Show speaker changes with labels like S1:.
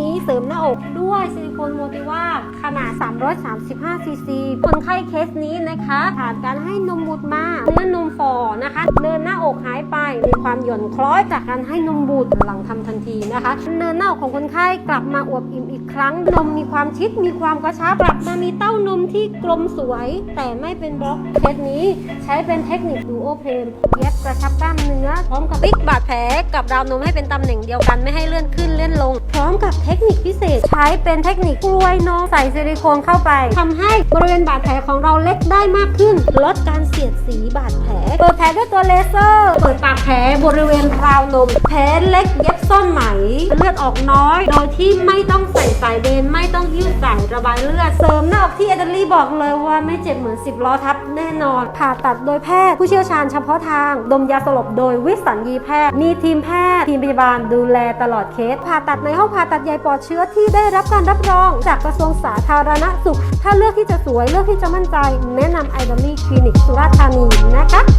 S1: นี้เสริมหน้าอกด้วยซิลิโคนโมติว่า ขนาด 335 ซีซีคนไข้เคสนี้นะคะผ่านการให้นมบุตรมาเนื้อนมฝ่อนะคะ เนินหน้าอกหายไปมีความหย่อนคล้อยจากการให้นมบุตรหลังทำทันทีนะคะ เนินหน้าอกของคนไข้กลับมาอวบอิ่มอีกครั้งนมมีความชิดมีความกระชับกลับมามีเต้านมที่กลมสวย แต่ไม่เป็นบล็อกเคสนี้ใช้เป็นเทคนิคดูโอเพนเย็บกระชับกล้ามเนื้อ พร้อมกับปิกบาดแผลกับราวนมให้เป็นตำแหน่งเดียวกันไม่ให้เลื่อนขึ้นเลื่อนลง พร้อมกับเทคนิคพิเศษใช้เป็นเทคนิคกลวยนมใส่ซิลิโคนเข้าไปทำให้บริเวณบาดแผลของเราเล็กได้มากขึ้น ลดการเสียดสีบาดแผล เปิดแผลด้วยตัวเลเซอร์ เปิดปากแผลบริเวณราวนม แผลเล็กเย็บซ่อนไหม เลือดออกน้อย โดยที่ไม่ต้องใส่สายเดน ระบายเลือด เสริมหน้าอกที่เอเดอรี่บอกเลยว่าไม่เจ็บเหมือน 10 ล้อทับแน่นอน ผ่าตัดโดยแพทย์ ผู้เชี่ยวชาญเฉพาะทาง ดมยาสลบโดยวิสัญญีแพทย์ มีทีมแพทย์ ทีมพยาบาลดูแลตลอดเคส ผ่าตัดในห้องผ่าตัดใหญ่ปลอดเชื้อที่ได้รับการรับรอง จากกระทรวงสาธารณสุข ถ้าเลือกที่จะสวยเลือกที่จะมั่นใจ แนะนำไอเดอลี่คลินิกสุราษฎร์ธานีนะคะ